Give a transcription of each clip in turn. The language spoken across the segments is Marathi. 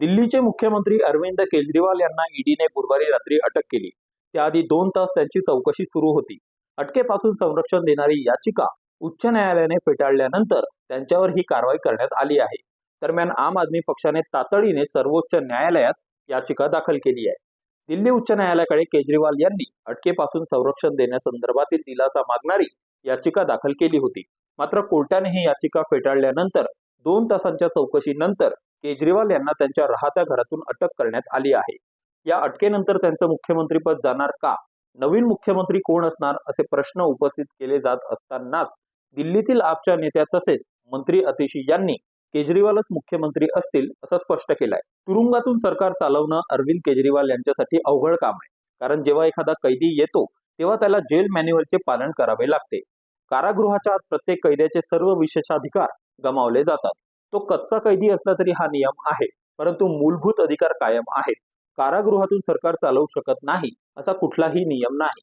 दिल्लीचे मुख्यमंत्री अरविंद केजरीवाल यांना ईडीने गुरुवारी रात्री अटक केली. त्याआधी दोन तास त्यांची चौकशी सुरू होती. अटकेपासून संरक्षण देणारी याचिका उच्च न्यायालयाने फेटाळल्यानंतर त्यांच्यावर ही कारवाई करण्यात आली आहे. दरम्यान आम आदमी पक्षाने तातडीने सर्वोच्च न्यायालयात याचिका दाखल केली आहे. दिल्ली उच्च न्यायालयाकडे केजरीवाल यांनी अटकेपासून संरक्षण देण्यासंदर्भातील दिलासा मागणारी याचिका दाखल केली होती. मात्र कोर्टाने ही याचिका फेटाळल्यानंतर दोन तासांच्या चौकशीनंतर केजरीवाल यांना त्यांच्या राहत्या घरातून अटक करण्यात आली आहे. या अटकेनंतर त्यांचं मुख्यमंत्रीपद जाणार का? नवीन मुख्यमंत्री कोण असणार? असे प्रश्न उपस्थित केले जात असतानाच दिल्लीतील आपच्या नेत्या तसेच मंत्री अतिशी यांनी केजरीवालच मुख्यमंत्री असतील असं स्पष्ट केलंय. तुरुंगातून सरकार चालवणं अरविंद केजरीवाल यांच्यासाठी अवघड काम आहे. कारण जेव्हा एखादा कैदी येतो तेव्हा त्याला जेल मॅन्युअलचे पालन करावे लागते. कारागृहाच्या प्रत्येक कैद्याचे सर्व विशेषाधिकार गमावले जातात. तो कच्चा कैदी असला तरी हा नियम आहे परंतु मूलभूत अधिकार कायम आहेत. कारागृहातून सरकार चालवू शकत नाही असा कुठलाही नियम नाही.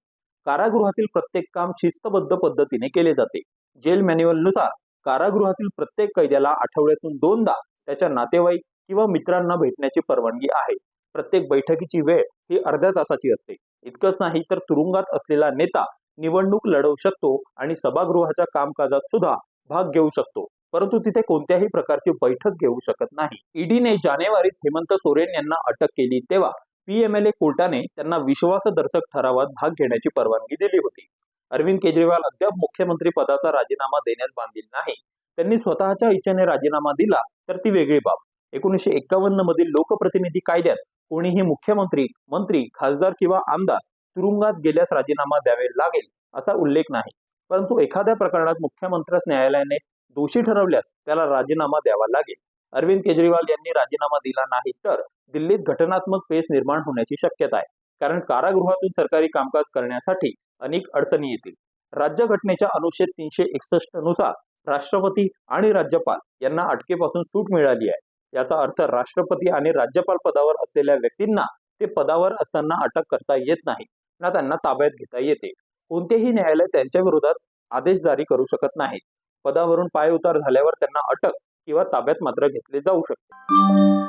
कारागृहातील प्रत्येक काम शिस्तबद्ध पद्धतीने केले जाते. जेल मॅन्युअलनुसार कारागृहातील प्रत्येक कैद्याला आठवड्यातून दोनदा त्याच्या नातेवाईक किंवा मित्रांना भेटण्याची परवानगी आहे. प्रत्येक बैठकीची वेळ ही अर्ध्या तासाची असते. इतकंच नाही तर तुरुंगात असलेला नेता निवडणूक लढवू शकतो आणि सभागृहाच्या कामकाजात सुद्धा भाग घेऊ शकतो. परंतु तिथे कोणत्याही प्रकारची बैठक घेऊ शकत नाही. ईडीने जानेवारीत हेमंत सोरेन यांना अटक केली तेव्हा पीएमएलए कोर्टाने त्यांना विश्वासदर्शक ठरावात भाग घेण्याची परवानगी दिली होती. अरविंद केजरीवाल अद्याप मुख्यमंत्री पदाचा राजीनामा देण्यास बांधील नाही. त्यांनी स्वतःच्या इच्छेने राजीनामा दिला तर ती वेगळी बाब. एकोणीसशे एक्कावन्न मधील लोकप्रतिनिधी कायद्यात कोणीही मुख्यमंत्री मंत्री खासदार किंवा आमदार तुरुंगात गेल्यास राजीनामा द्यावे लागेल असा उल्लेख नाही. परंतु एखाद्या प्रकरणात मुख्यमंत्र्यास न्यायालयाने दोषी ठरवल्यास त्याला राजीनामा द्यावा लागेल. अरविंद केजरीवाल यांनी राजीनामा दिला नाही तर दिल्लीत घटनात्मक पेच निर्माण होण्याची शक्यता आहे. कारण कारागृहातून सरकारी कामकाज करण्यासाठी अनेक अडचणी येतील. राज्यघटनेच्या अनुच्छेद तीनशे एकसष्टनुसार राष्ट्रपती आणि राज्यपाल यांना अटकेपासून सूट मिळाली आहे. याचा अर्थ राष्ट्रपती आणि राज्यपाल पदावर असलेल्या व्यक्तींना ते पदावर असताना अटक करता येत नाही. ना त्यांना ताब्यात घेता येते. कोणतेही न्यायालय त्यांच्या विरोधात आदेश जारी करू शकत नाही पदावरून पायउतार झाल्यावर त्यांना अटक किंवा ताब्यात मात्र घेतले जाऊ शकते.